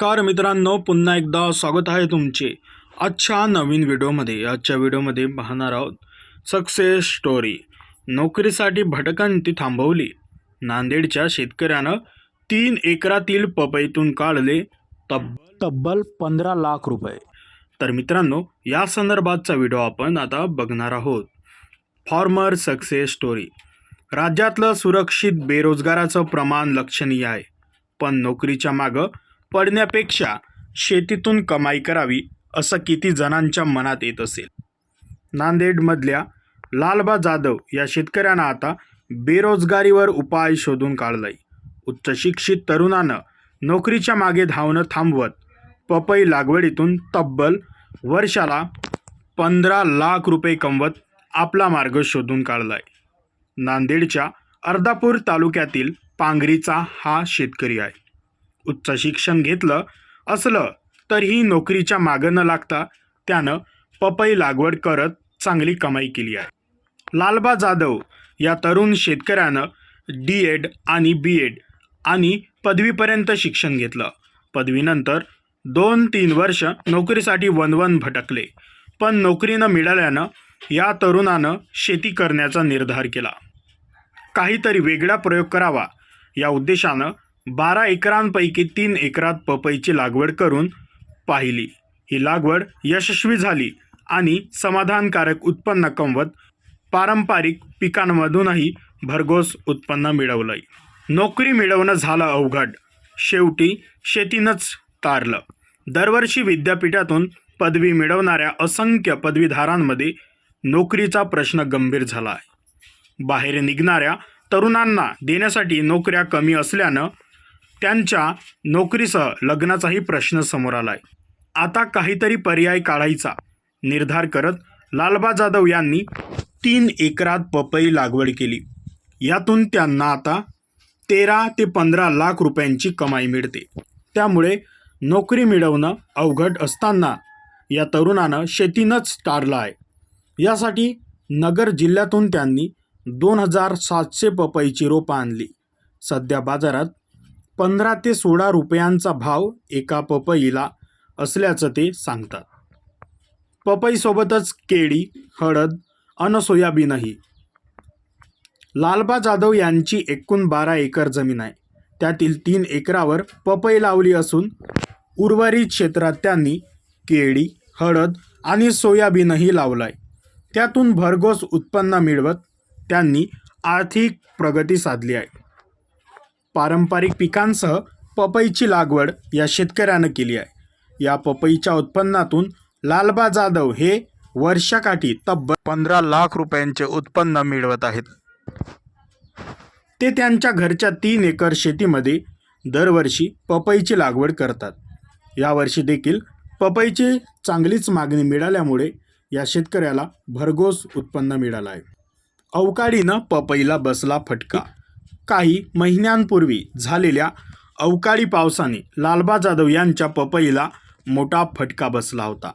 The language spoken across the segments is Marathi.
नमस्कार मित्रांनो पुन्हा एकदा स्वागत आहे तुमचे आजच्या नवीन व्हिडिओमध्ये. आजच्या व्हिडिओमध्ये पाहणार आहोत सक्सेस स्टोरी नोकरीसाठी भटकंती थांबवली. नांदेडच्या शेतकऱ्यानं तीन एकरातील पपईतून काढले तब्बल तब्बल पंधरा लाख रुपये. तर मित्रांनो या संदर्भातचा व्हिडिओ आपण आता बघणार आहोत. फॉर्मर सक्सेस स्टोरी राज्यातलं सुरक्षित बेरोजगाराचं प्रमाण लक्षणीय आहे. पण नोकरीच्या मागं पडण्यापेक्षा शेतीतून कमाई करावी असं किती जणांच्या मनात येत असेल. नांदेडमधल्या लालबा जाधव या शेतकऱ्यानं आता बेरोजगारीवर उपाय शोधून काढलाय. उच्च शिक्षित तरुणानं नोकरीच्या मागे धावणं थांबवत पपई लागवडीतून तब्बल वर्षाला पंधरा लाख रुपये कमवत आपला मार्ग शोधून काढलाय. नांदेडच्या अर्धापूर तालुक्यातील पांगरीचा हा शेतकरी आहे. उच्च शिक्षण घेतलं असलं तरीही नोकरीच्या मागं न लागता त्यानं पपई लागवड करत चांगली कमाई केली आहे. लालबा जाधव या तरुण शेतकऱ्यानं डी एड आणि बी एड आणि पदवीपर्यंत शिक्षण घेतलं. पदवीनंतर दोन तीन वर्ष नोकरीसाठी वनवन भटकले. पण नोकरी न मिळाल्यानं या तरुणानं शेती करण्याचा निर्धार केला. काहीतरी वेगळा प्रयोग करावा या उद्देशानं बारा एकरांपैकी तीन एकरात पपईची लागवड करून पाहिली. ही लागवड यशस्वी झाली आणि समाधानकारक उत्पन्न कमवत पारंपरिक पिकांमधूनही भरघोस उत्पन्न मिळवलंय. नोकरी मिळवणं झालं अवघड. शेवटी शेतीनंच तारलं. दरवर्षी विद्यापीठातून पदवी मिळवणाऱ्या असंख्य पदवीधारांमध्ये नोकरीचा प्रश्न गंभीर झाला आहे बाहेर निघणाऱ्या तरुणांना देण्यासाठी नोकऱ्या कमी असल्यानं त्यांच्या नोकरीसह लग्नाचाही प्रश्न समोर आलाय. आता काहीतरी पर्याय काढायचा निर्धार करत लालबा जाधव यांनी तीन एकरात पपई लागवड केली. यातून त्यांना आता तेरा ते पंधरा लाख रुपयांची कमाई मिळते. त्यामुळे नोकरी मिळवणं अवघड असताना या तरुणानं शेतीनंच टारलं आहे. यासाठी नगर जिल्ह्यातून त्यांनी दोन हजार सातशे पपईची रोपं आणली. सध्या बाजारात पंधरा ते सोळा रुपयांचा भाव एका पपईला असल्याचं ते सांगतात. पपईसोबतच केळी हळद अन सोयाबीनही. लालबा जाधव यांची एकूण बारा एकर जमीन आहे. त्यातील तीन एकरावर पपई लावली असून उर्वरित क्षेत्रात त्यांनी केळी हळद आणि सोयाबीनही लावलाय. त्यातून भरघोस उत्पन्न मिळवत त्यांनी आर्थिक प्रगती साधली आहे. पारंपरिक पिकांसह पपईची लागवड या शेतकऱ्यानं केली आहे. या पपईच्या उत्पन्नातून लालबा जाधव हे वर्षाकाठी तब्बल पंधरा लाख रुपयांचे उत्पन्न मिळवत आहेत. ते त्यांच्या घरच्या तीन एकर शेतीमध्ये दरवर्षी पपईची लागवड करतात. यावर्षी देखील पपईची चांगलीच मागणी मिळाल्यामुळे या शेतकऱ्याला भरघोस उत्पन्न मिळालं आहे. अवकाळीनं पपईला बसला फटका. काही महिन्यांपूर्वी झालेल्या अवकाळी पावसाने लालबा जाधव यांच्या पपईला मोठा फटका बसला होता.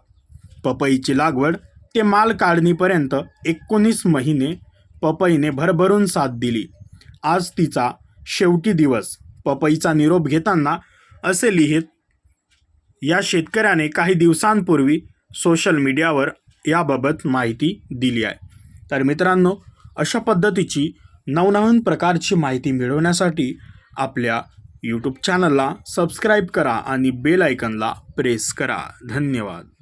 पपईची लागवड ते माल काढणीपर्यंत एकोणीस महिने पपईने भरभरून साथ दिली. आज तिचा शेवटी दिवस. पपईचा निरोप घेताना असे लिहित या शेतकऱ्याने काही दिवसांपूर्वी सोशल मीडियावर याबाबत माहिती दिली आहे. तर मित्रांनो अशा पद्धतीची नवनवीन प्रकारची माहिती मिळवण्यासाठी आपल्या यूट्यूब चॅनलला सबस्क्राईब करा आणि बेल आयकनला प्रेस करा. धन्यवाद.